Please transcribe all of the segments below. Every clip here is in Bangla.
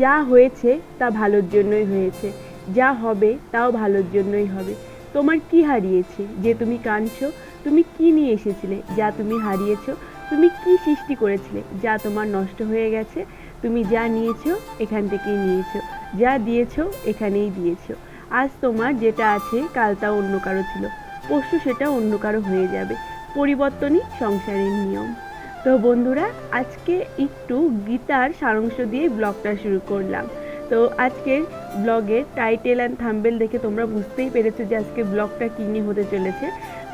যা হয়েছে তা ভালোর জন্যই হয়েছে, যা হবে তাও ভালোর জন্যই হবে। তোমার কি হারিয়েছে যে তুমি কাঁদছো? তুমি কি নিয়ে এসেছিলে যা তুমি হারিয়েছো? তুমি কি সৃষ্টি করেছিলে যা তোমার নষ্ট হয়ে গেছে? তুমি যা নিয়েছো এখান থেকেই নিয়েছো, যা দিয়েছ এখানেই দিয়েছ। আজ তোমার যেটা আছে কাল তা অন্য কারও ছিল, পরশু সেটা অন্য কারও হয়ে যাবে। পরিবর্তনই সংসারের নিয়ম। তো বন্ধুরা, আজকে একটু গীতার সারাংশ দিয়ে ব্লগটা শুরু করলাম। তো আজকের ব্লগের টাইটেল অ্যান্ড থাম্বেল দেখে তোমরা বুঝতেই পেরেছ যে আজকে ব্লগটা কী নিয়ে হতে চলেছে।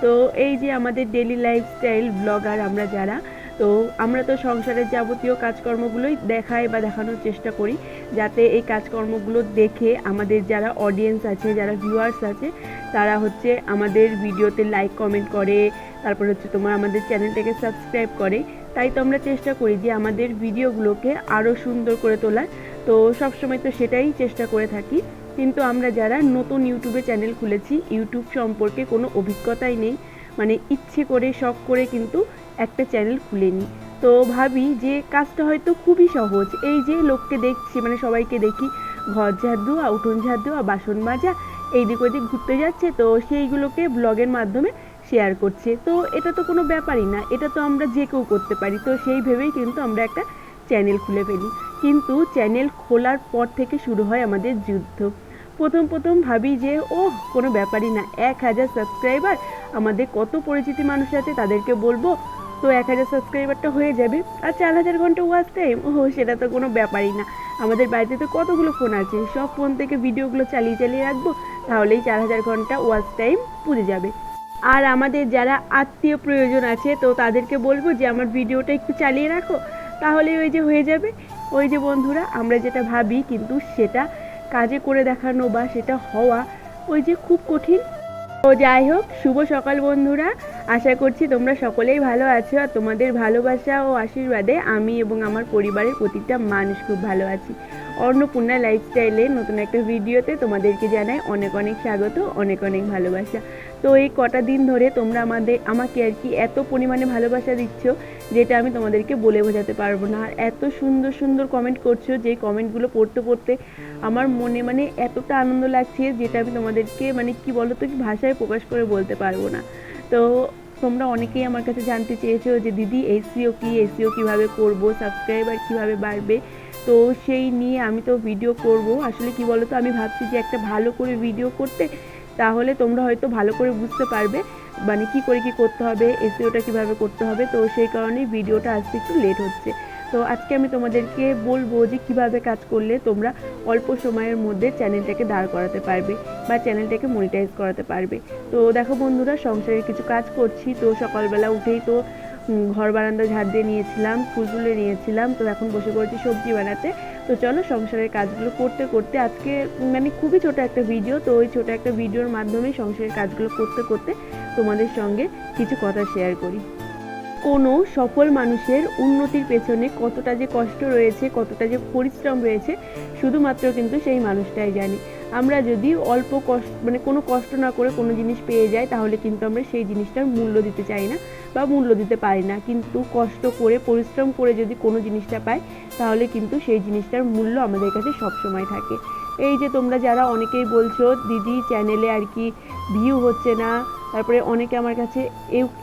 তো এই যে আমাদের ডেলি লাইফস্টাইল ব্লগার আমরা যারা, তো আমরা তো সংসারের যাবতীয় কাজকর্মগুলোই দেখাই বা দেখানোর চেষ্টা করি, যাতে এই কাজকর্মগুলো দেখে আমাদের যারা অডিয়েন্স আছে, যারা ভিউয়ার্স আছে, তারা হচ্ছে আমাদের ভিডিওতে লাইক কমেন্ট করে, তারপর হচ্ছে তোমার আমাদের চ্যানেলটাকে সাবস্ক্রাইব করে তাই তো আমরা চেষ্টা করি যে আমাদের ভিডিওগুলোকে আরও সুন্দর করে তোলার। তো সবসময় তো সেটাই চেষ্টা করে থাকি। কিন্তু আমরা যারা নতুন ইউটিউবে চ্যানেল খুলেছি, ইউটিউব সম্পর্কে কোনো অভিজ্ঞতাই নেই। মানে ইচ্ছে করে, শখ করে কিন্তু একটা চ্যানেল খুলে নিই তো ভাবি যে কাজটা হয়তো খুবই সহজ। এই যে লোককে দেখছি মানে সবাইকে দেখি, ঘর ঝাড় দেওয়া, উঠোন ঝাড় দেওয়া, বাসন মাজা, এইদিক ওদিক ঘুরতে যাচ্ছে, তো সেইগুলোকে ব্লগের মাধ্যমে শেয়ার করছে। তো এটা তো কোনো ব্যাপারই না, এটা তো আমরা যে কেউ করতে পারি। তো সেই ভেবেই কিন্তু আমরা একটা চ্যানেল খুলে ফেলি। কিন্তু চ্যানেল খোলার পর থেকে শুরু হয় আমাদের যুদ্ধ। প্রথম প্রথম ভাবি যে ও কোনো ব্যাপারই না, এক হাজার সাবস্ক্রাইবার আমাদের কত পরিচিতি মানুষ আছে তাদেরকে বলব, তো এক হাজার সাবস্ক্রাইবারটা হয়ে যাবে। আর চার হাজার ঘণ্টা ওয়াচ টাইম ও সেটা তো কোনো ব্যাপারই না। আমাদের বাড়িতে তো কতগুলো ফোন আছে, সব ফোন থেকে ভিডিওগুলো চালিয়ে চালিয়ে রাখব, তাহলেই চার হাজার ঘণ্টা ওয়াচ টাইম পুড়ে যাবে। আর আমাদের যারা আত্মীয় প্রয়োজন আছে, তো তাদেরকে বলব যে, আমার ভিডিওটা একটু চালিয়ে রাখো। তাহলে ওই যে হয়ে যাবে। ওই যে বন্ধুরা, আমরা যেটা ভাবি কিন্তু সেটা কাজে করে দেখানো বা সেটা হওয়া ওই যে খুব কঠিন। তো যাই হোক, শুভ সকাল বন্ধুরা। আশা করছি তোমরা সকলেই ভালো আছো আর তোমাদের ভালোবাসা ও আশীর্বাদে আমি এবং আমার পরিবারের প্রতিটা মানুষ খুব ভালো আছি। অন্নপূর্ণা লাইফস্টাইলে নতুন একটা ভিডিওতে তোমাদেরকে জানাই অনেক অনেক স্বাগত, অনেক অনেক ভালোবাসা। তো এই কটা দিন ধরে তোমরা আমাদের, আমাকে আর কি এত পরিমাণে ভালোবাসা দিচ্ছ যেটা আমি তোমাদেরকে বলে বোঝাতে পারব না। আর এত সুন্দর সুন্দর কমেন্ট করছ যে কমেন্টগুলো পড়তে পড়তে আমার মনে মানে এতটা আনন্দ লাগছে যেটা আমি তোমাদেরকে মানে কি বলো তো কি ভাষায় প্রকাশ করে বলতে পারব না। তো তোমরা অনেকেই আমার কাছে জানতে চেয়েছো যে, দিদি এসিও কি? এসিও কীভাবে করব? সাবস্ক্রাইবার কীভাবে বাড়বে? তো সেই নিয়ে আমি তো ভিডিও করব। আসলে কি বলো তো আমি ভাবছি যে একটা ভালো করে ভিডিও করতে, তাহলে তোমরা হয়তো ভালো করে বুঝতে পারবে মানে কি করে কি করতে হবে এসিওটা কীভাবে করতে হবে। তো সেই কারণেই ভিডিওটা আসতে একটু লেট হচ্ছে। তো আজকে আমি তোমাদেরকে বলব যে কীভাবে কাজ করলে তোমরা অল্প সময়ের মধ্যে চ্যানেলটাকে দাঁড় করাতে পারবে বা চ্যানেলটাকে মনিটাইজ করাতে পারবে। তো দেখো বন্ধুরা, সংসারের কিছু কাজ করছি, তো সকালবেলা উঠেই তো ঘর বারান্দা ঝাড় দিয়ে নিয়েছিলাম, ফুল তুলে নিয়েছিলাম, তো এখন বসে পড়েছি সবজি বানাতে। তো চলো সংসারের কাজগুলো করতে করতে আজকে মানে খুবই ছোট একটা ভিডিও তো ওই ছোট একটা ভিডিওর মাধ্যমে সংসারের কাজগুলো করতে করতে তোমাদের সঙ্গে কিছু কথা শেয়ার করি। কোনো সফল মানুষের উন্নতির পেছনে কতটা যে কষ্ট রয়েছে, কতটা যে পরিশ্রম রয়েছে, শুধুমাত্র কিন্তু সেই মানুষটাই জানি। আমরা যদি অল্প কষ্ট মানে কোনো কষ্ট না করে কোনো জিনিস পেয়ে যাই, তাহলে কিন্তু আমরা সেই জিনিসটার মূল্য দিতে চাই না বা মূল্য দিতে পারি না। কিন্তু কষ্ট করে, পরিশ্রম করে যদি কোনো জিনিসটা পাই, তাহলে কিন্তু সেই জিনিসটার মূল্য আমাদের কাছে সবসময় থাকে। এই যে তোমরা যারা অনেকেই বলছো, দিদি চ্যানেলে আর কি ভিউ হচ্ছে না তারপরে অনেকে আমার কাছে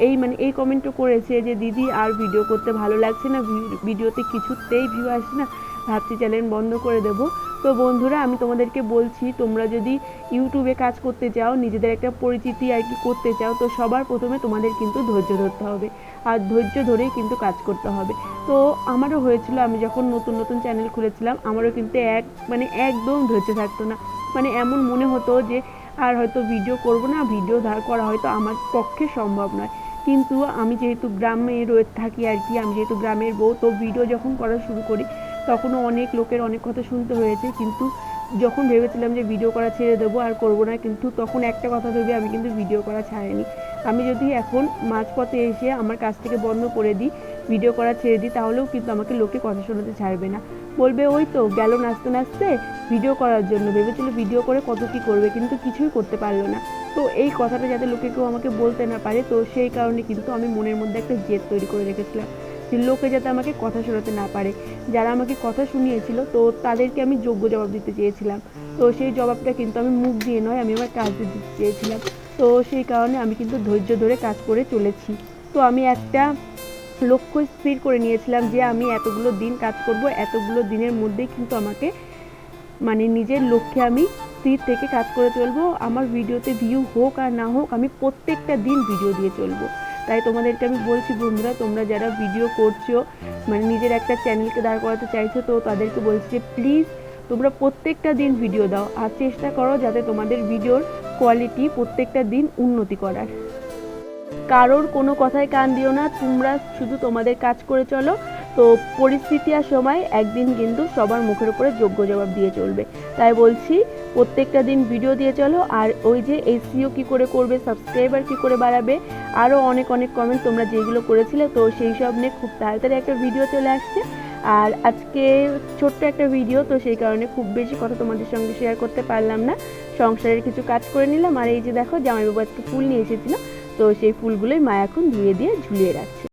এই মানে এই কমেন্টও করেছে যে, দিদি, আর ভিডিও করতে ভালো লাগছে না ভিডিওতে কিছুতেই ভিউ আসছে না। ভাবছি চ্যানেল বন্ধ করে দেব। তো বন্ধুরা, আমি তোমাদেরকে বলছি, তোমরা যদি ইউটিউবে কাজ করতে চাও, নিজেদের একটা পরিচিতি আর কি করতে চাও, তো সবার প্রথমে তোমাদের কিন্তু ধৈর্য ধরতে হবে। আর ধৈর্য ধরেই কিন্তু কাজ করতে হবে। তো আমারও হয়েছিল, আমি যখন নতুন নতুন চ্যানেল খুলেছিলাম, আমারও কিন্তু এক মানে একদম ধৈর্য থাকতো না। মানে এমন মনে হতো যে আর হয়তো ভিডিও করব না ভিডিও ধার করা হয়তো আমার পক্ষে সম্ভব নয়। কিন্তু আমি যেহেতু গ্রামে রয়ে থাকি আর কি, আমি যেহেতু গ্রামের বউ, তো ভিডিও যখন করা শুরু করি, তখনও অনেক লোকের অনেক কথা শুনতে হয়েছে। কিন্তু যখন ভেবেছিলাম যে ভিডিও করা ছেড়ে দেবো আর করব না, কিন্তু তখন একটা কথা ভেবে আমি কিন্তু ভিডিও করা ছাড়িনি। আমি যদি এখন মাঝপথে এসে আমার কাজ থেকে বন্ধ করে দিই ভিডিও করা ছেড়ে দিই, তাহলেও কিন্তু আমাকে লোকে কথা শোনাতে ছাড়বে না। বলবে, ওই তো গেল নাচতে নাচতে ভিডিও করার জন্য। ভেবেছিল ভিডিও করে কত কী করবে, কিন্তু কিছুই করতে পারল না। তো এই কথাটা যাতে লোকে কেউ আমাকে বলতে না পারে, তো সেই কারণে কিন্তু আমি মনের মধ্যে একটা জেদ তৈরি করে রেখেছিলাম রাখছি লোকে যাতে আমাকে কথা শোনাতে না পারে। যারা আমাকে কথা শুনিয়েছিল, তো তাদেরকে আমি যোগ্য জবাব দিতে চেয়েছিলাম। তো সেই জবাবটা কিন্তু আমি মুখ দিয়ে নয়, আমি আমার কাজ দিতে চেয়েছিলাম। তো সেই কারণে আমি কিন্তু ধৈর্য ধরে কাজ করে চলেছি। তো আমি একটা লক্ষ্য স্থির করে নিয়েছিলাম যে আমি এতগুলো দিন কাজ করব, এতগুলো দিনের মধ্যেই কিন্তু আমাকে মানে নিজের লক্ষ্যে আমি স্থির থেকে কাজ করে চলবো। আমার ভিডিওতে ভিউ হোক আর না হোক, আমি প্রত্যেকটা দিন ভিডিও দিয়ে চলবো। তাই তোমাদেরকে আমি বলছি বন্ধুরা, তোমরা যারা ভিডিও করছ মানে নিজের একটা চ্যানেলকে দাঁড় করাতে চাইছো, তো তাদেরকে বলছি যে প্লিজ তোমরা প্রত্যেকটা দিন ভিডিও দাও। আর চেষ্টা করো যাতে তোমাদের ভিডিওর কোয়ালিটি প্রত্যেকটা দিন উন্নতি করার। কারোর কোনো কথায় কান দিও না, তোমরা শুধু তোমাদের কাজ করে চলো। তো পরিস্থিতি আর সময় একদিন কিন্তু সবার মুখের উপরে যোগ্য জবাব দিয়ে চলবে। তাই বলছি, প্রত্যেকটা দিন ভিডিও দিয়ে চলো, আর ওই যে এসিও কি করে করবে সাবস্ক্রাইবার কি করে বাড়াবে আরও অনেক অনেক কমেন্ট তোমরা যেগুলো করেছিলে, তো সেই সব নিয়ে খুব তাড়াতাড়ি একটা ভিডিও চলে আসছে। আর আজকে ছোট্ট একটা ভিডিও তো সেই কারণে খুব বেশি কথা তোমাদের সঙ্গে শেয়ার করতে পারলাম না। সংসারের কিছু কাজ করে নিলাম, আর এই যে দেখো, জামাইবাবু আজকে ফুল নিয়ে এসেছিল। তো সেই ফুলগুলোই মা এখন ধুয়ে দিয়ে ঝুলিয়ে রাখছে।